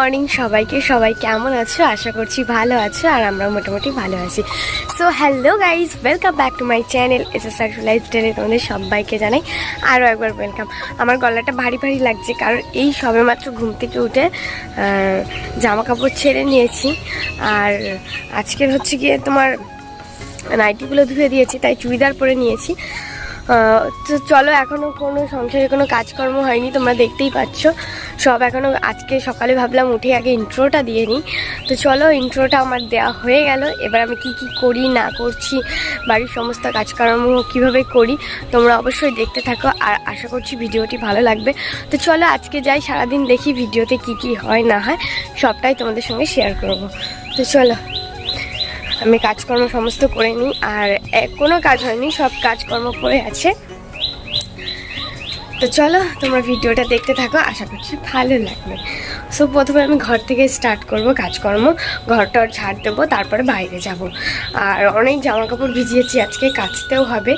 Morning সবাইকে। সবাই কেমন আছো? আশা করছি ভালো আছো আর আমরা মোটামুটি ভালো আছি। So hello guys welcome back to my channel S S R life স্টাইলে তোমাদের সবাইকে জানাই আরও একবার ওয়েলকাম আমার গলাটা ভারী ভারী লাগছে কারণ এই সবেমাত্র ঘুম থেকে উঠে জামা কাপড় ছেড়ে নিয়েছি। আর আজকের হচ্ছে গিয়ে তোমার নাইটিগুলো ধুয়ে দিয়েছি, তাই চুড়িদার পরে নিয়েছি। তো চলো এখনও কোনো সংসারে কোনো কাজকর্ম হয়নি, তোমরা দেখতেই পাচ্ছ। সব এখনও আজকে সকালে ভাবলাম উঠে আগে ইন্ট্রোটা দিয়ে নিই। তো চলো ইন্ট্রোটা আমার দেওয়া হয়ে গেল। এবার আমি কি কি করি, না করছি, বাড়ির সমস্ত কাজকর্ম কীভাবে করি, তোমরা অবশ্যই দেখতে থাকো। আর আশা করছি ভিডিওটি ভালো লাগবে। তো চলো, আজকে যাই, সারাদিন দেখি ভিডিওতে কি কি হয়, না হয়, সবটাই তোমাদের সঙ্গে শেয়ার করব। তো চলো। আমি কাজকর্ম সমস্ত করে নিই, আর কোনো কাজ হয়নি, সব কাজকর্ম করে আছে। তো চলো, তোমরা ভিডিওটা দেখতে থাকো, আশা করছি ভালো লাগবে। সো প্রথমে আমি ঘর থেকে স্টার্ট করব কাজকর্ম। ঘরটর ঝাড় দেবো, তারপরে বাইরে যাব। আর অনেক জামা কাপড় ভিজিয়েছি, আজকে কাচতেও হবে।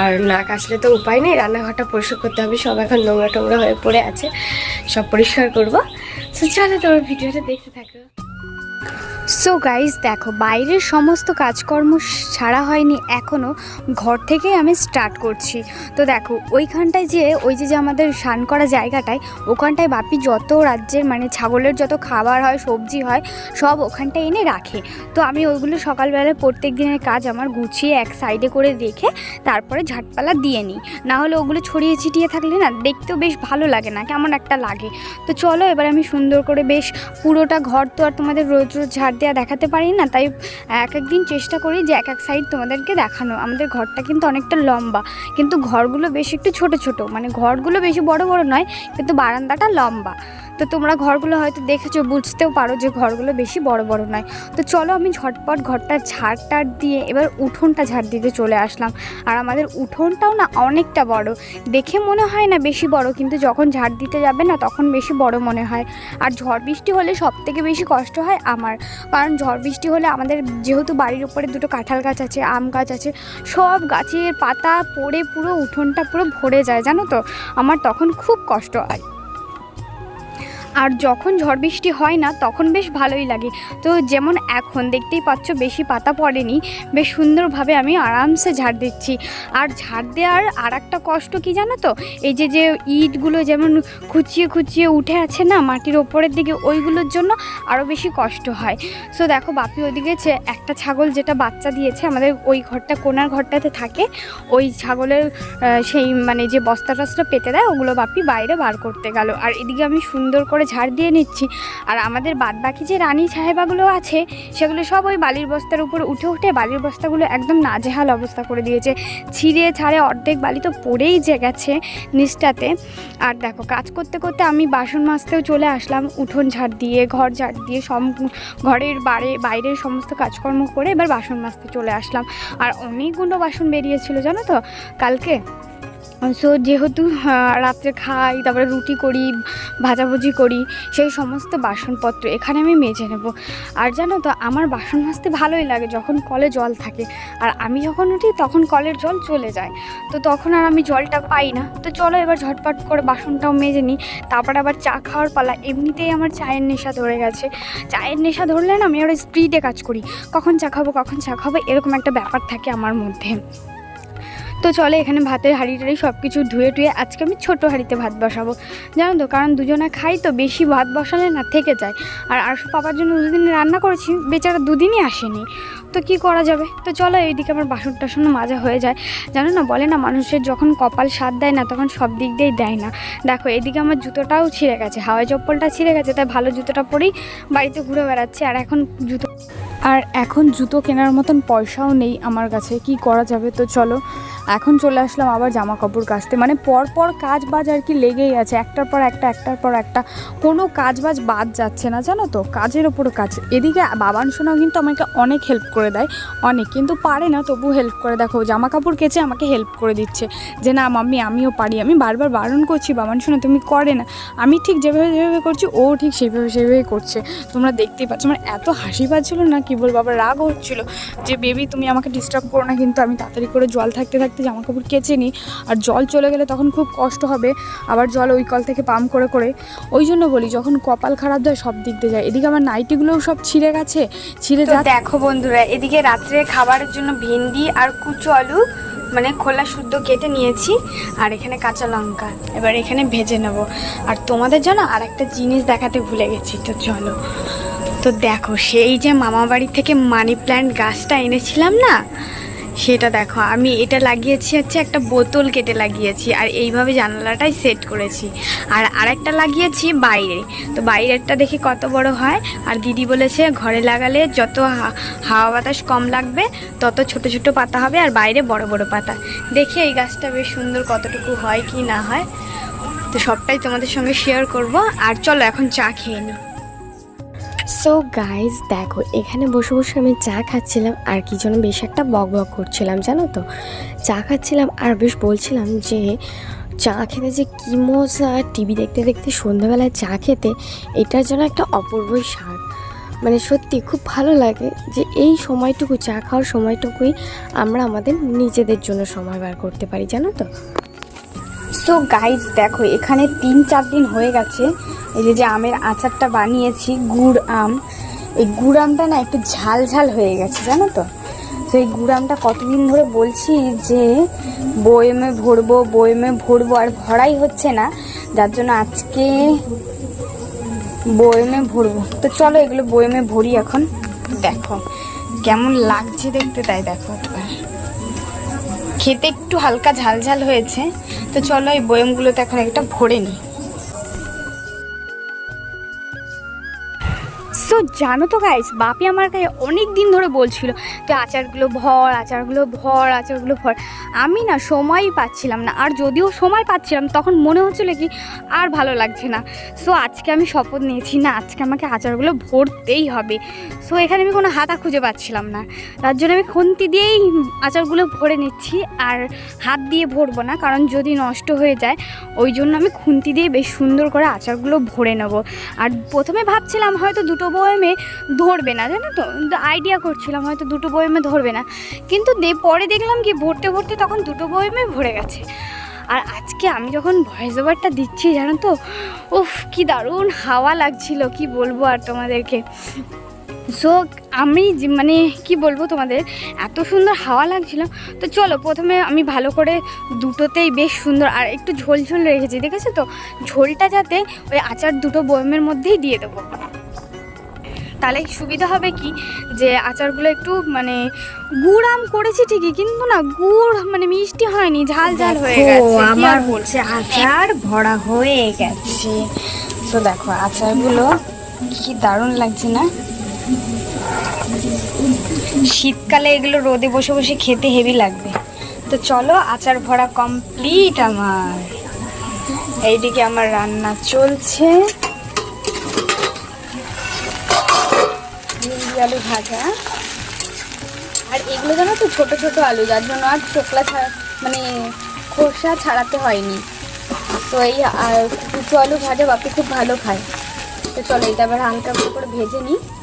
আর না কাচলে তো উপায় নেই, রান্নাঘরটা পরিষ্কার করতে হবে, সব এখন নোংরা টোংরা হয়ে পড়ে আছে, সব পরিষ্কার করব। সো চলো, তোমার ভিডিওটা দেখতে থাকো। সো গাইজ দেখো, বাইরের সমস্ত কাজকর্ম ছাড়া হয়নি এখনও ঘর থেকেই আমি স্টার্ট করছি। তো দেখো, ওইখানটায় যে ওই যে যে আমাদের স্নান করা জায়গাটায়, ওখানটায় বাপি যত রাজ্যের মানে ছাগলের যত খাবার হয়, সবজি হয়, সব ওখানটায় এনে রাখে। তো আমি ওইগুলো সকালবেলায় প্রত্যেক দিনের কাজ আমার গুছিয়ে এক সাইডে করে রেখে তারপরে ঝাটপালা দিয়ে নিই। না হলে ওগুলো ছড়িয়ে ছিটিয়ে থাকলে না দেখতেও বেশ ভালো লাগে না, কেমন একটা লাগে। তো চলো, এবার আমি সুন্দর করে বেশ পুরোটা ঘর তো আর তোমাদের রোজ রোজ ঝাড় দেওয়া দেখাতে পারি না, তাই এক একদিন চেষ্টা করি যে এক এক সাইড তোমাদেরকে দেখানো। আমাদের ঘরটা কিন্তু অনেকটা লম্বা, কিন্তু ঘরগুলো বেশ একটু ছোট ছোট মানে ঘরগুলো বেশি বড় বড় নয়, কিন্তু বারান্দাটা লম্বা। তো তোমরা ঘরগুলো হয়তো দেখেছ, বুঝতেও পারো যে ঘরগুলো বেশি বড় বড় নয়। তো চলো আমি ঝটপট ঘরটা ঝাড় টাড় দিয়ে এবার উঠোনটা ঝাড় দিতে চলে আসলাম। আর আমাদের উঠোনটাও না অনেকটা বড়। দেখে মনে হয় না বেশি বড়, কিন্তু যখন ঝাড় দিতে যাবে না তখন বেশি বড় মনে হয়। আর ঝড় বৃষ্টি হলে সব থেকে বেশি কষ্ট হয় আমার। কারণ ঝড় বৃষ্টি হলে আমাদের যেহেতু বাড়ির উপরে দুটো কাঁঠাল গাছ আছে, আম গাছ আছে, সব গাছের পাতা পড়ে পুরো উঠোনটা পুরো ভরে যায়, জানো তো? আমার তখন খুব কষ্ট হয়। আর যখন ঝড় বৃষ্টি হয় না, তখন বেশ ভালোই লাগে। তো যেমন এখন দেখতেই পাচ্ছ, বেশি পাতা পড়েনি, বেশ সুন্দরভাবে আমি আরামসে ঝাড় দিচ্ছি। আর ঝাড় দেওয়ার আর একটা কষ্ট কি জানো তো? এই যে যে ইটগুলো যেমন খুচিয়ে খুচিয়ে উঠে আছে না, মাটির ওপরের দিকে, ওইগুলোর জন্য আরও বেশি কষ্ট হয়। সো দেখো, বাপি ওদিকে একটা ছাগল যেটা বাচ্চা দিয়েছে, আমাদের ওই ঘরটা, কোনার ঘরটাতে থাকে, ওই ছাগলের সেই মানে যে বস্তা টস্তা পেতে দেয়, ওগুলো বাপি বাইরে বার করতে গেল। আর এদিকে আমি সুন্দর করে ঝাড় দিয়ে নিচ্ছি। আর আমাদের বাদবাকি যে রানী সাহেবাগুলো আছে, সেগুলো সব ওই বালির বস্তার উপর উঠে উঠে বালির বস্তাগুলো একদম নাজেহাল অবস্থা করে দিয়েছে। ছিঁড়ে ছাড়ে অর্ধেক বালি তো পড়েই যে গেছে নিচটাতে। আর দেখো, কাজ করতে করতে আমি বাসন মাজতেও চলে আসলাম, উঠোন ঝাড় দিয়ে, ঘর ঝাড় দিয়ে সব ঘরের বাড়ি বাইরের সমস্ত কাজকর্ম করে এবার বাসন মাজতে চলে আসলাম। আর অনেকগুলো বাসন বেরিয়েছিল জানো তো? কালকে সো যেহেতু রাত্রে খাই, তারপরে রুটি করি, ভাজাভুজি করি, সেই সমস্ত বাসনপত্র এখানে আমি মেজে নেব। আর জানো তো, আমার বাসন মাজতে ভালোই লাগে যখন কলে জল থাকে। আর আমি যখন উঠি, তখন কলের জল চলে যায়। তো তখন আর আমি জলটা পাই না। তো চলো এবার ঝটপট করে বাসনটাও মেজে নিই। তারপরে আবার চা খাওয়ার পালা। এমনিতেই আমার চায়ের নেশা ধরে গেছে। চায়ের নেশা ধরলে না আমি আরও স্পিডে কাজ করি। কখন চা খাব, কখন চা খাব, এরকম একটা ব্যাপার থাকে আমার মধ্যে। তো চলে, এখানে ভাতের হাঁড়ি টাড়ি সব কিছু ধুয়ে টুয়ে আজকে আমি ছোট হাঁড়িতে ভাত বসাবো। জানো তো, কারণ দুজনে খাই তো, বেশি ভাত বসালে না থেকে যায়। আর আরশু পাপার জন্য দুদিন রান্না করেছি, বেচারা দুদিনই আসেনি। তো কি করা যাবে? তো চলো, এইদিকে আমার বাসন টাসন মাজা হয়ে যায়। জানো না, বলে না, মানুষের যখন কপাল স্বাদ দেয় না, তখন সব দিক দিয়েই দেয় না। দেখো, এদিকে আমার জুতোটাও ছিঁড়ে গেছে হাওয়াই চপ্পলটা ছিঁড়ে গেছে, তাই ভালো জুতোটা পরেই বাড়িতে ঘুরে বেড়াচ্ছে। আর এখন জুতো আর এখন জুতো কেনার মতন পয়সাও নেই আমার কাছে। কি করা যাবে তো চলো। এখন চলে আসলাম আবার জামা কাপড় কাচতে। মানে পর পর কাজ বাজ আর কি লেগেই আছে। একটার পর একটা, একটার পর একটা। কোনো কাজ বাজ বাদ যাচ্ছে না, জানো তো? কাজের ওপরও কাজ। এদিকে বাবান সোনাও কিন্তু আমাকে অনেক হেল্প করে দেয়। অনেক। কিন্তু পারে না তবু হেল্প করে। দেখো জামা কাপড় কেচে আমাকে হেল্প করে দিচ্ছে। যে না, মাম্মি, আমিও পারি। আমি বারবার বারণ করছি, বাবান সোনা, তুমি করে না। আমি ঠিক যেভাবে যেভাবে করছি, ও ঠিক সেইভাবে সেইভাবে করছে। তোমরা দেখতেই পাচ্ছ। আমার এত হাসি পাচ্ছিল না কি বলব আবার রাগ হচ্ছিল যে বেবি তুমি আমাকে ডিস্টার্ব করো না কিন্তু আমি তাড়াতাড়ি করে জল থাকতে থাকতে জামা কাপড় কেচে নিই। আর জল চলে গেলে তখন খুব কষ্ট হবে আবার জল ওই কল থেকে পাম্প করে করে। ওই জন্য বলি যখন কপাল খারাপ যায় সব দিক দিয়ে যায়। এদিকে আমার নাইটিগুলোও সব ছিঁড়ে গেছে ছিঁড়ে যা দেখো বন্ধুরা এদিকে রাত্রে খাবারের জন্য ভেন্ডি আর কুচো আলু মানে খোলা শুদ্ধ কেটে নিয়েছি আর এখানে কাঁচা লঙ্কা। এবার এখানে ভেজে নেব। আর তোমাদের জন্য আর একটা জিনিস দেখাতে ভুলে গেছি তো চলো। তো দেখো, সেই যে মামা বাড়ি থেকে মানি প্ল্যান্ট গাছটা এনেছিলাম না, সেটা দেখো, আমি এটা লাগিয়েছি হচ্ছে একটা বোতল কেটে লাগিয়েছি, আর এইভাবে জানালাটাই সেট করেছি। আর আরেকটা লাগিয়েছি বাইরে, তো বাইরেরটা দেখি কত বড় হয়, আর দিদি বলেছে ঘরে লাগালে যত হাওয়া বাতাস কম লাগবে, তত ছোট ছোট পাতা হবে, আর বাইরে বড় বড় পাতা। দেখি এই গাছটা বেশ সুন্দর কতটুকু হয় কি না হয়, তো সবটাই তোমাদের সঙ্গে শেয়ার করব, আর চলো এখন চা খেয়ে নিই। সো গাইজ দেখো, এখানে বসে বসে আমি চা খাচ্ছিলাম, আর কি যেন বেশ একটা বক বক করছিলাম, জানো তো? চা খাচ্ছিলাম, আর বেশ বলছিলাম যে, চা খেতে যে কী মজা টিভি দেখতে দেখতে সন্ধ্যাবেলায় চা খেতে, এটার জন্য একটা অপূর্বই স্বাদ। মানে সত্যি খুব ভালো লাগে যে এই সময়টুকু, চা খাওয়ার সময়টুকুই আমরা আমাদের নিজেদের জন্য সময় বার করতে পারি, জানো তো? সো গাইজ দেখো, এখানে তিন, চার দিন হয়ে গেছে। এই যে যে আমের আচারটা বানিয়েছি, গুড় আম। এই গুড় আমটা না একটু ঝাল ঝাল হয়ে গেছে, জানো তো? তো এই গুড় আমটা কতদিন ধরে বলছি যে বয়েমে ভরবো বয়েমে ভরবো, আর ভরাই হচ্ছে না। যার জন্য আজকে বয়েমে ভরবো। তো চলো এগুলো বয়েমে ভরি এখন। দেখো, কেমন লাগছে দেখতে, তাই দেখো একবার। খেতে একটু হালকা ঝাল ঝাল হয়েছে। তো চলো এই বয়মগুলোতে এখন একটা ভরে নিই। সো জানো তো গাইস বাপি আমার কাছে অনেক দিন ধরে বলছিল তো আচারগুলো ভর আচারগুলো ভর আচারগুলো ভর। আমি না সময়ই পাচ্ছিলাম না, আর যদিও সময় পাচ্ছিলাম, তখন মনে হচ্ছিল কি আর ভালো লাগছে না। সো আজকে আমি শপথ নিয়েছি না, আজকে আমাকে আচারগুলো ভরতেই হবে। সো এখানে আমি কোনো হাতা খুঁজে পাচ্ছিলাম না। তার জন্য আমি খুন্তি দিয়েই আচারগুলো ভরে নিচ্ছি, আর হাত দিয়ে ভরবো না, কারণ যদি নষ্ট হয়ে যায়, ওই জন্য আমি খুন্তি দিয়ে বেশ সুন্দর করে আচারগুলো ভরে নেব। আর প্রথমে ভাবছিলাম হয়তো দুটো বয়মে ধরবে না, জানো তো? আইডিয়া করছিলাম, হয়তো দুটো বয়মে ধরবে না। কিন্তু পরে দেখলাম কি, ভরতে ভরতে তখন দুটো বয়মে ভরে গেছে। আর আজকে আমি যখন ভয়েস ওভারটা দিচ্ছি, জানো তো, উফ, কি দারুণ হাওয়া লাগছিল, কি বলব আর তোমাদেরকে। সো আমি মানে কি বলব তোমাদের, এত সুন্দর হাওয়া লাগছিল। তো চলো, প্রথমে আমি ভালো করে দুটোতেই বেশ সুন্দর আর একটু ঝোল ঝোল রেখেছি, দেখেছ তো? ঝোলটা যাতে ওই আচার দুটো বয়মের মধ্যেই দিয়ে দেবো। তাহলে সুবিধা হবে কি? যে আচারগুলো একটু মানে গুড় আম করেছি ঠিকই কিন্তু না গুড় মানে মিষ্টি হয়নি ঝাল ঝাল হয়ে গেছে। আমার বলব? হচ্ছে আচার ভরা হয়ে গেছে। তো দেখো আচারগুলো কি দারুণ লাগছে না? শীতকালে এগুলো রোদে বসে বসে খেতে হেভি লাগবে। তো চলো আচার ভরা কমপ্লিট আমার। এইদিকে আমার রান্না চলছে ভিন্ডি আলু ভাজা। আর এগুলো যেন তো ছোট ছোট আলু, যার জন্য আর চোখলা ছাড়া মানে খোসা ছাড়াতে হয়নি। তো এই কুচু কুচো আলু ভাজা বাপি খুব ভালো খায়। তো চলো এটা আবার হালকা করে ভেজে নিই।